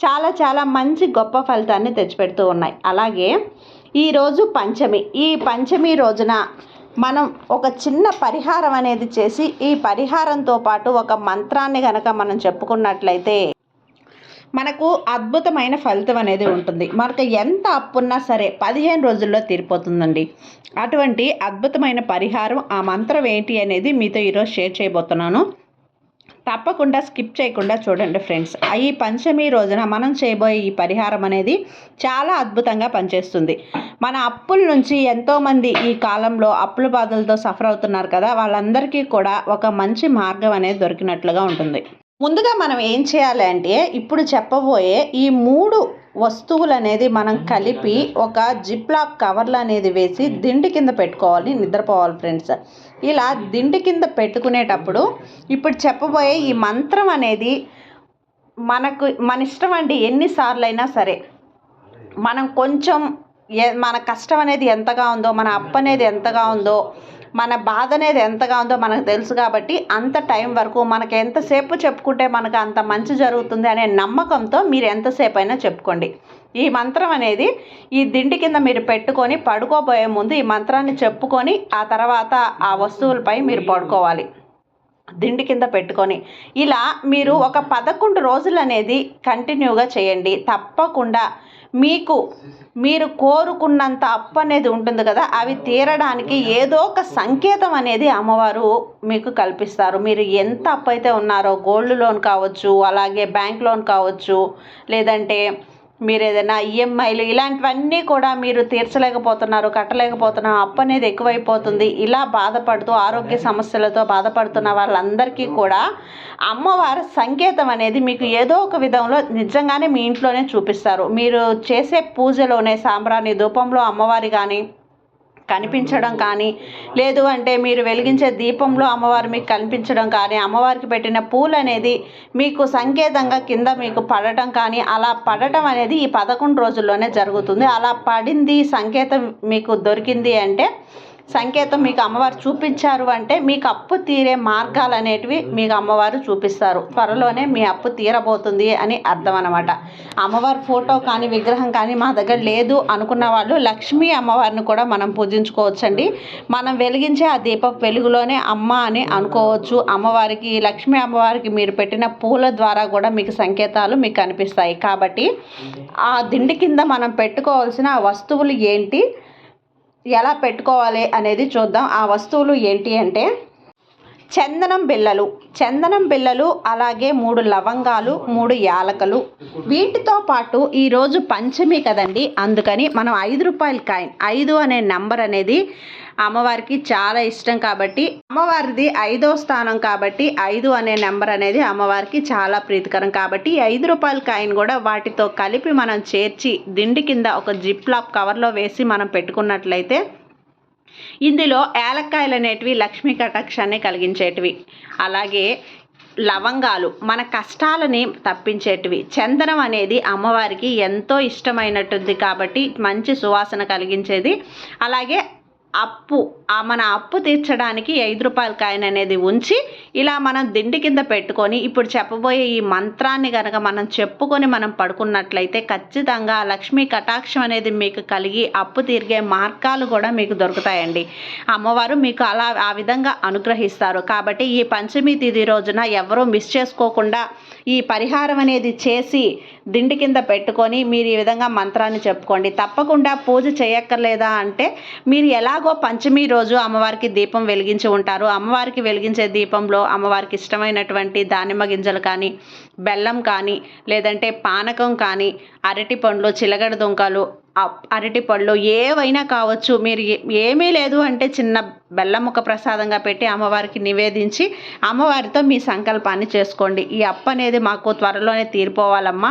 చాలా చాలా మంచి గొప్ప ఫలితాన్ని తెచ్చిపెడుతూ ఉన్నాయి. అలాగే ఈరోజు పంచమి. ఈ పంచమి రోజున మనం ఒక చిన్న పరిహారం అనేది చేసి ఈ పరిహారంతో పాటు ఒక మంత్రాన్ని కనుక మనం చెప్పుకున్నట్లయితే మనకు అద్భుతమైన ఫలితం అనేది ఉంటుంది. మనకు ఎంత అప్పున్నా సరే పదిహేను రోజుల్లో తీరిపోతుందండి. అటువంటి అద్భుతమైన పరిహారం ఆ మంత్రం ఏంటి అనేది మీతో ఈరోజు షేర్ చేయబోతున్నాను. తప్పకుండా స్కిప్ చేయకుండా చూడండి ఫ్రెండ్స్. ఈ పంచమి రోజున మనం చేయబోయే ఈ పరిహారం అనేది చాలా అద్భుతంగా పనిచేస్తుంది. మన అప్పుల నుంచి ఎంతోమంది ఈ కాలంలో అప్పుల బాధలతో సఫర్ అవుతున్నారు కదా వాళ్ళందరికీ కూడా ఒక మంచి మార్గం అనేది దొరికినట్లుగా ఉంటుంది. ముందుగా మనం ఏం చేయాలి అంటే ఇప్పుడు చెప్పబోయే ఈ మూడు వస్తువులు అనేది మనం కలిపి ఒక జిప్లాక్ కవర్లు అనేది వేసి దిండి. కింద పెట్టుకోవాలి. నిద్రపోవాలి ఫ్రెండ్స్. ఇలా దిండి కింద పెట్టుకునేటప్పుడు ఇప్పుడు చెప్పబోయే ఈ మంత్రం అనేది మనకు మన ఇష్టం అండి ఎన్నిసార్లు అయినా సరే. మనం కొంచెం మన కష్టం అనేది ఎంతగా ఉందో మన అప్పు అనేది ఎంతగా ఉందో మన బాధ అనేది ఎంతగా ఉందో మనకు తెలుసు కాబట్టి అంత టైం వరకు మనకు ఎంతసేపు చెప్పుకుంటే మనకు అంత మంచి జరుగుతుంది అనే నమ్మకంతో మీరు ఎంతసేపు అయినా చెప్పుకోండి. ఈ మంత్రం అనేది ఈ దిండి కింద మీరు పెట్టుకొని పడుకోబోయే ముందు ఈ మంత్రాన్ని చెప్పుకొని ఆ తర్వాత ఆ వస్తువులపై మీరు పడుకోవాలి. దిండి కింద పెట్టుకొని. ఇలా మీరు ఒక పదకొండు రోజులు అనేది కంటిన్యూగా చేయండి. తప్పకుండా మీకు మీరు కోరుకున్నంత అప్పు అనేది ఉంటుంది కదా అవి తీరడానికి ఏదో ఒక సంకేతం అనేది అమ్మవారు మీకు కల్పిస్తారు. మీరు ఎంత అప్పు అయితే ఉన్నారో గోల్డ్ లోన్ కావచ్చు అలాగే బ్యాంక్ లోన్ కావచ్చు లేదంటే మీరు ఏదైనా ఈఎంఐలు ఇలాంటివన్నీ కూడా మీరు తీర్చలేకపోతున్నారు కట్టలేకపోతున్నారు అప్పు అనేది ఎక్కువైపోతుంది. ఇలా బాధపడుతూ ఆరోగ్య సమస్యలతో బాధపడుతున్న వాళ్ళందరికీ కూడా అమ్మవారి సంకేతం అనేది మీకు ఏదో ఒక విధంలో నిజంగానే మీ ఇంట్లోనే చూపిస్తారు. మీరు చేసే పూజలోనే సాంబ్రాణి ధూపంలో అమ్మవారి కానీ కనిపించడం కానీ లేదు అంటే మీరు వెలిగించే దీపంలో అమ్మవారు మీకు కనిపించడం కానీ అమ్మవారికి పెట్టిన పూలు అనేది మీకు సంకేతంగా కింద మీకు పడటం కానీ అలా పడటం అనేది ఈ పదకొండు రోజుల్లోనే జరుగుతుంది. అలా పడింది సంకేతం మీకు దొరికింది అంటే సంకేతం మీకు అమ్మవారు చూపించారు అంటే మీకు అప్పు తీరే మార్గాలు అనేటివి మీకు అమ్మవారు చూపిస్తారు. త్వరలోనే మీ అప్పు తీరబోతుంది అని అర్థం అనమాట అమ్మవారి ఫోటో కానీ విగ్రహం కానీ మా దగ్గర లేదు అనుకున్న వాళ్ళు లక్ష్మీ అమ్మవారిని కూడా మనం పూజించుకోవచ్చండి. మనం వెలిగించే ఆ దీప వెలుగులోనే అమ్మ అని అనుకోవచ్చు. అమ్మవారికి లక్ష్మీ అమ్మవారికి మీరు పెట్టిన పూల ద్వారా కూడా మీకు సంకేతాలు మీకు కనిపిస్తాయి. కాబట్టి ఆ దిండి కింద మనం పెట్టుకోవాల్సిన వస్తువులు ఏంటి? ఎలా పెట్టుకోవాలి అనేది చూద్దాం. ఆ వస్తువులు ఏంటి అంటే చందనం బిళ్ళలు. చందనం బిళ్ళలు అలాగే మూడు లవంగాలు మూడు యాలకలు. వీటితో పాటు ఈరోజు పంచమి కదండి. అందుకని మనం ఐదు రూపాయల కాయిన్ ఐదు అనే నెంబర్ అనేది అమ్మవారికి చాలా ఇష్టం కాబట్టి అమ్మవారిది ఐదో స్థానం కాబట్టి ఐదు అనే నెంబర్ అనేది అమ్మవారికి చాలా ప్రీతికరం కాబట్టి ఐదు రూపాయల కాయిన్ కూడా వాటితో కలిపి మనం చేర్చి దిండి కింద ఒక జిప్ లాప్ కవర్లో వేసి మనం పెట్టుకున్నట్లయితే ఇందులో ఏలక్కాయలు అనేటివి లక్ష్మీ కటాక్షాన్ని కలిగించేటివి. అలాగే లవంగాలు మన కష్టాలని తప్పించేటివి. చందనం అనేది అమ్మవారికి ఎంతో ఇష్టమైనట్టుంది కాబట్టి మంచి సువాసన కలిగించేది. అలాగే అప్పు మన అప్పు తీర్చడానికి ఐదు రూపాయల కాయిన్ అనేది ఉంచి ఇలా మనం దిండి కింద పెట్టుకొని ఇప్పుడు చెప్పబోయే ఈ మంత్రాన్ని కనుక మనం చెప్పుకొని మనం పడుకున్నట్లయితే ఖచ్చితంగా లక్ష్మీ కటాక్షం అనేది మీకు కలిగి అప్పు తీరిగే మార్గాలు కూడా మీకు దొరుకుతాయండి. అమ్మవారు మీకు అలా ఆ విధంగా అనుగ్రహిస్తారు. కాబట్టి ఈ పంచమి తిథి రోజున ఎవరూ మిస్ చేసుకోకుండా ఈ పరిహారం అనేది చేసి దిండి కింద పెట్టుకొని మీరు ఈ విధంగా మంత్రాన్ని చెప్పుకోండి. తప్పకుండా పూజ చేయక్కర్లేదా అంటే మీరు ఎలాగో పంచమి రోజు అమ్మవారికి దీపం వెలిగించి ఉంటారు. అమ్మవారికి వెలిగించే దీపంలో అమ్మవారికి ఇష్టమైనటువంటి దానిమ్మ గింజలు కానీ బెల్లం కానీ లేదంటే పానకం కానీ అరటి పండ్లు చిలగడ దుంకలు అరటి పళ్ళు ఏవైనా కావచ్చు. మీరు ఏమీ లేదు అంటే చిన్న బెల్లం ముక్క ప్రసాదంగా పెట్టి అమ్మవారికి నివేదించి అమ్మవారితో మీ సంకల్పాన్ని చేసుకోండి. ఈ అప్పు అనేది మాకు త్వరలోనే తీరిపోవాలమ్మా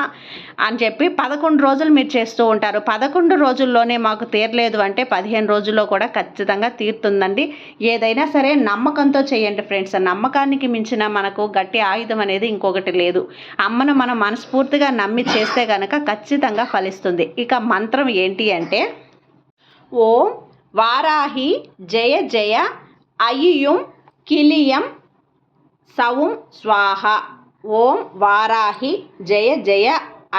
అని చెప్పి పదకొండు రోజులు మీరు చేస్తూ ఉంటారు. పదకొండు రోజుల్లోనే మాకు తీరలేదు అంటే పదిహేను రోజుల్లో కూడా ఖచ్చితంగా తీరుతుందండి. ఏదైనా సరే నమ్మకంతో చేయండి ఫ్రెండ్స్. నమ్మకానికి మించిన మనకు గట్టి ఆయుధం అనేది ఇంకొకటి లేదు. అమ్మను మనం మనస్ఫూర్తిగా నమ్మి చేస్తే కనుక ఖచ్చితంగా ఫలిస్తుంది. ఇక మంత్రం ఏంటి అంటే ఓం వారాహి జయ జయ అయ్యుం కిలియం సౌం స్వాహ. ఓం వారాహి జయ జయ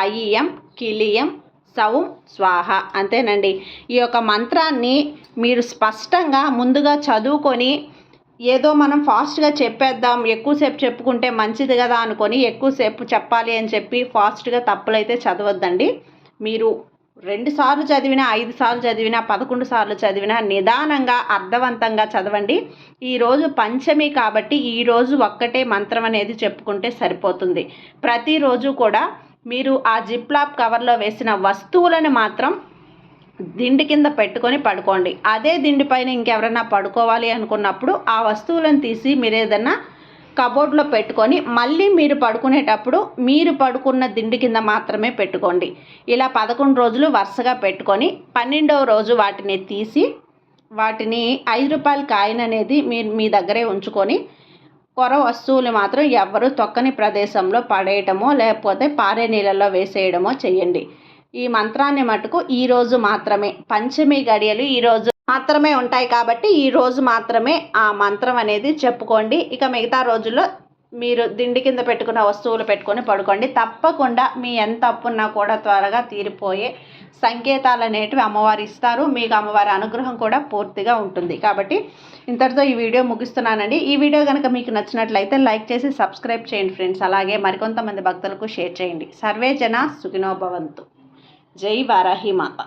అయ్యం కిలియం సౌం స్వాహ. అంతేనండి. ఈ యొక్క మంత్రాన్ని మీరు స్పష్టంగా ముందుగా చదువుకొని ఏదో మనం ఫాస్ట్గా చెప్పేద్దాం ఎక్కువసేపు చెప్పుకుంటే మంచిది కదా అనుకొని ఎక్కువసేపు చెప్పాలి అని చెప్పి ఫాస్ట్గా తప్పులైతే చదవద్దండి. మీరు రెండు సార్లు చదివినా ఐదు సార్లు చదివినా పదకొండు సార్లు చదివినా నిదానంగా అర్థవంతంగా చదవండి. ఈరోజు పంచమి కాబట్టి ఈరోజు ఒక్కటే మంత్రం అనేది చెప్పుకుంటే సరిపోతుంది. ప్రతిరోజు కూడా మీరు ఆ జిప్లాప్ కవర్లో వేసిన వస్తువులను మాత్రం దిండి కింద పెట్టుకొని పడుకోండి. అదే దిండి పైన ఇంకెవరైనా పడుకోవాలి అనుకున్నప్పుడు ఆ వస్తువులను తీసి మీరు ఏదన్నా కబోర్డ్లో పెట్టుకొని మళ్ళీ మీరు పడుకునేటప్పుడు మీరు పడుకున్న దిండి కింద మాత్రమే పెట్టుకోండి. ఇలా పదకొండు రోజులు వరుసగా పెట్టుకొని పన్నెండవ రోజు వాటిని తీసి వాటిని ఐదు రూపాయల కాయిన్ అనేది మీరు మీ దగ్గరే ఉంచుకొని కొర వస్తువులు మాత్రం ఎవ్వరూ తొక్కని ప్రదేశంలో పడేయటమో లేకపోతే పారే నీళ్ళలో వేసేయడమో చేయండి ఈ మంత్రాన్ని మటుకు ఈరోజు మాత్రమే. పంచమి గడియలు ఈ రోజు మాత్రమే ఉంటాయి కాబట్టి ఈ రోజు మాత్రమే ఆ మంత్రం అనేది చెప్పుకోండి. ఇక మిగతా రోజుల్లో మీరు దిండి కింద పెట్టుకున్న వస్తువులు పెట్టుకొని పడుకోండి. తప్పకుండా మీ ఎంత అప్పున్నా కూడా త్వరగా తీరిపోయే సంకేతాలు అనేటివి అమ్మవారు ఇస్తారు. మీకు అమ్మవారి అనుగ్రహం కూడా పూర్తిగా ఉంటుంది. కాబట్టి ఇంతటితో ఈ వీడియో ముగిస్తున్నానండి. ఈ వీడియో కనుక మీకు నచ్చినట్లయితే లైక్ చేసి సబ్స్క్రైబ్ చేయండి ఫ్రెండ్స్. అలాగే మరికొంతమంది భక్తులకు షేర్ చేయండి. సర్వే జన సుఖినోభవంతు జై వారాహి మాత.